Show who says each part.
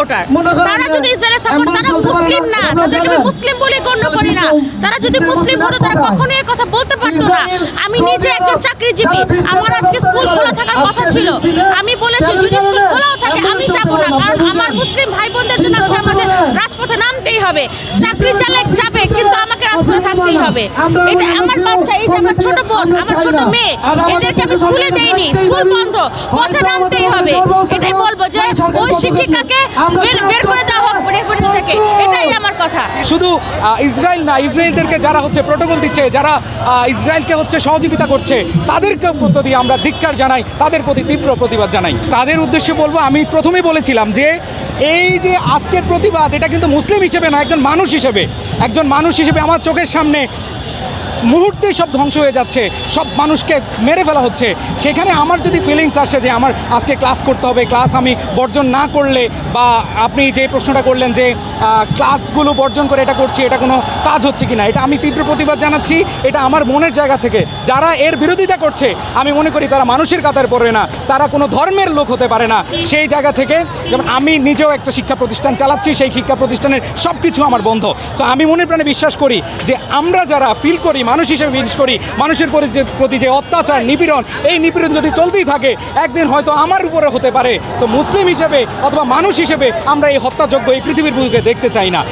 Speaker 1: Supporter তারা যদি ইসরায়েলের সাপোর্ট তারা মুসলিম না। তাদেরকে আমি মুসলিম বলে গণ্য করি না। তারা যদি মুসলিম হতো তারা কখনো এই কথা বলতে পারতো না। আমি নিজে একজন চাকরিজীবী। আমার আজকে স্কুল খোলা থাকার কথা ছিল। আমি বলেছি যদি স্কুল খোলাও থাকে আমি যাব না। কারণ আমার মুসলিম ভাই বোনদের জন্য হবে। চাকরি চালে যাবে কিন্তু আমাকে রাস্তায় থাকতেই হবে। এটা আমার বাচ্চা এই যে আমার ছোট বোন আমার ছোট মেয়ে এদেরকে আমি স্কুলে দেইনি। স্কুল বন্ধ পথে নামতেই হবে। এটাই বলব যে ওই শিক্ষিকাকে বের করে
Speaker 2: শুধু ইসরায়েল না, ইসরায়েলদেরকে যারা হচ্ছে প্রোটোকল দিচ্ছে, যারা ইসরায়েলকে হচ্ছে সহযোগিতা করছে তাদেরকে প্রতি আমরা ধিক্কার জানাই, তাদের প্রতি তীব্র প্রতিবাদ জানাই। তাদের উদ্দেশ্যে বলব, আমি প্রথমেই বলেছিলাম যে, এই যে আজকের প্রতিবাদ, এটা কিন্তু মুসলিম হিসেবে না, একজন মানুষ হিসেবে। একজন মানুষ হিসেবে আমার চোখের সামনে মুহূর্তেই সব ধ্বংস হয়ে যাচ্ছে, সব মানুষকে মেরে ফেলা হচ্ছে। সেখানে আমার যদি ফিলিংস আসে যে আমার আজকে ক্লাস করতে হবে ক্লাস আমি বর্জন না করলে বা আপনি যে প্রশ্নটা করলেন যে ক্লাসগুলো বর্জন করে এটা করছি, এটা কোনো কাজ হচ্ছে কি না এটা আমি তীব্র প্রতিবাদ জানাচ্ছি, এটা আমার মনের জায়গা থেকে। যারা এর বিরোধিতা করছে, আমি মনে করি তারা মানুষের কাতার পড়ে না, তারা কোনো ধর্মের লোক হতে পারে না। সেই জায়গা থেকে যেমন আমি নিজেও একটা শিক্ষা প্রতিষ্ঠান চালাচ্ছি, সেই শিক্ষা প্রতিষ্ঠানের সব কিছু আমার বন্ধ। সো আমি মনে প্রাণে বিশ্বাস করি যে আমরা যারা ফিল করি মানুষ হিসেবে বিশ করি মানুষের প্রতি যে অত্যাচার, নিপীড়ন, এই নিপীড়ন যদি চলতেই থাকে, একদিন হয়তো আমার উপরে হতে পারে। তো মুসলিম হিসেবে অথবা মানুষ হিসেবে আমরা এই হত্যাযোগ্য এই পৃথিবীর বুকে দেখতে চাই না।